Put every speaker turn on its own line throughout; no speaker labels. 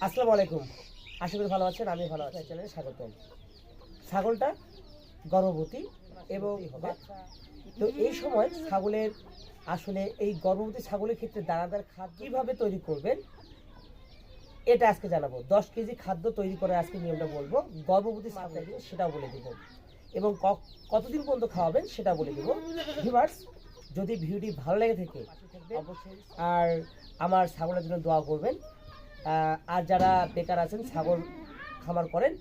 আসসালামু আলাইকুম। আশা করি ভালো আছেন আমি ভালো আছি। চ্যানেলে স্বাগতম। ছাগলটা গর্ভবতী এবং তো এই সময় ছাগলের আসলে এই গর্ভবতী ছাগলের ক্ষেত্রে দানাদার খাদ্য কীভাবে তৈরি করবেন এটা আজকে জানাব। দশ কেজি খাদ্য তৈরি করে আজকে নিয়মটা বলব। গর্ভবতী ছাগল সেটাও বলে দিব। এবং ক- কতদিন পর্যন্ত খাওয়াবেন সেটা বলে দিব। ভিভার্স যদি ভিডিওটি ভালো লেগে থাকে অবশ্যই আর আমার ছাগলের জন্য দোয়া করবেন। আর যারা বেকার আছেন, ছাগল খামার করেন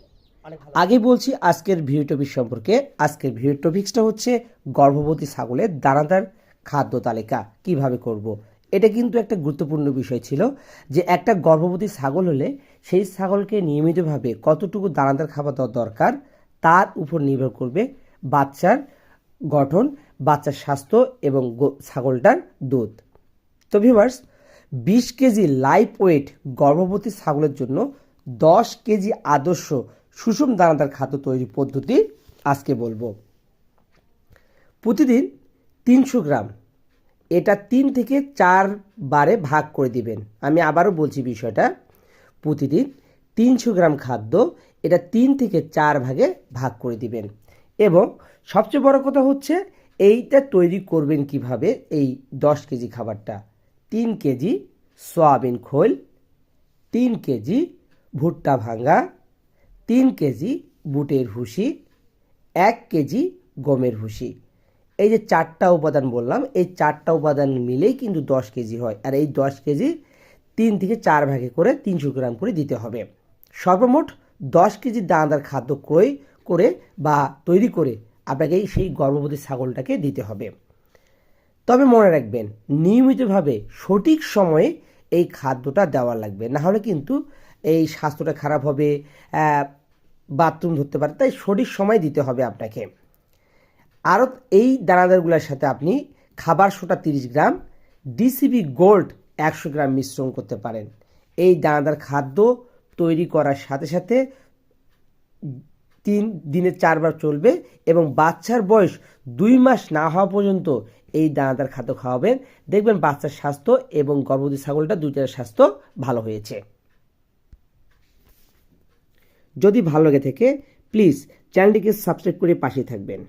আগে বলছি আজকের ভিডিও টপিক সম্পর্কে। আজকের ভিডিও টপিক্সটা হচ্ছে গর্ভবতী ছাগলের দানাদার খাদ্য তালিকা, কীভাবে করব। এটা কিন্তু একটা গুরুত্বপূর্ণ বিষয় ছিল যে একটা গর্ভবতী ছাগল হলে সেই ছাগলকে নিয়মিতভাবে কতটুকু দানাদার খাবার দেওয়া দরকার, তার উপর নির্ভর করবে বাচ্চার গঠন, বাচ্চার স্বাস্থ্য এবং ছাগলটার দুধ। তো ভিউয়ার্স বিশ কেজি লাইভ ওয়েট গর্ভবতী ছাগলের জন্য দশ কেজি আদর্শ সুষম দানাদার খাদ্য তৈরি পদ্ধতি আজকে বলব। প্রতিদিন তিনশো গ্রাম। এটা তিন থেকে চার বারে ভাগ করে দিবেন। আমি আবারও বলছি বিষয়টা। প্রতিদিন তিনশো গ্রাম খাদ্য এটা তিন থেকে চার ভাগে ভাগ করে দিবেন। এবং সবচেয়ে বড় কথা হচ্ছে, এইটা তৈরি করবেন কীভাবে? এই দশ কেজি খাবারটা। তিন কেজি সয়াবিন খোল, তিন কেজি ভুট্টা ভাঙা তিন কেজি বুটের ভুসি, এক কেজি গমের ভুসি। এই যে চারটা উপাদান বললাম, এই চারটা উপাদান মিলেই কিন্তু দশ কেজি হয়। আর এই দশ কেজি তিন থেকে চার ভাগে করে তিনশো গ্রাম করে দিতে হবে। সর্বমোট দশ কেজি দানাদার খাদ্য ক্রয় করে বা তৈরি করে আপনাকে সেই গর্ভবতী ছাগলটাকে দিতে হবে। তবে মনে রাখবেন, নিয়মিতভাবে সঠিক সময়ে এই খাদ্যটা দেওয়া লাগবে। না হলে কিন্তু এই স্বাস্থ্যটা খারাপ হবে বাথরুম ধরতে পারে, তাই সঠিক সময় দিতে হবে আপনাকে। আরও এই দানাদারগুলোর সাথে আপনি খাবার সোটা তিরিশ গ্রাম ডিসিবি গোল্ড একশো গ্রাম মিশ্রণ করতে পারেন। এই দানাদার খাদ্য তৈরি করার সাথে সাথে তিন দিনে চারবার চলবে এবং বাচ্চার বয়স দুই মাস না হওয়া পর্যন্ত এই দানাদার খাদ্য খাওয়াবেন। দেখবেন বাচ্চার স্বাস্থ্য এবং গর্ভবতী ছাগলটা দুইটার স্বাস্থ্য ভালো হয়েছে। যদি ভালো লাগে থেকে প্লিজ চ্যানেলটিকে সাবস্ক্রাইব করে পাশে থাকবেন।